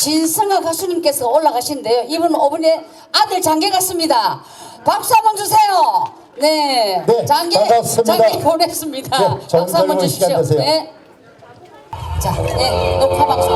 진성아 가수님께서 올라가신데요. 이분은 어머니의 아들 장계 같습니다. 박수 한번 주세요. 네, 네, 장계 반갑습니다. 장계 보냈습니다. 네, 박수 한번 주십시오. 되세요. 네. 자, 네, 녹화 방송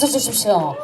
박수 주십시오.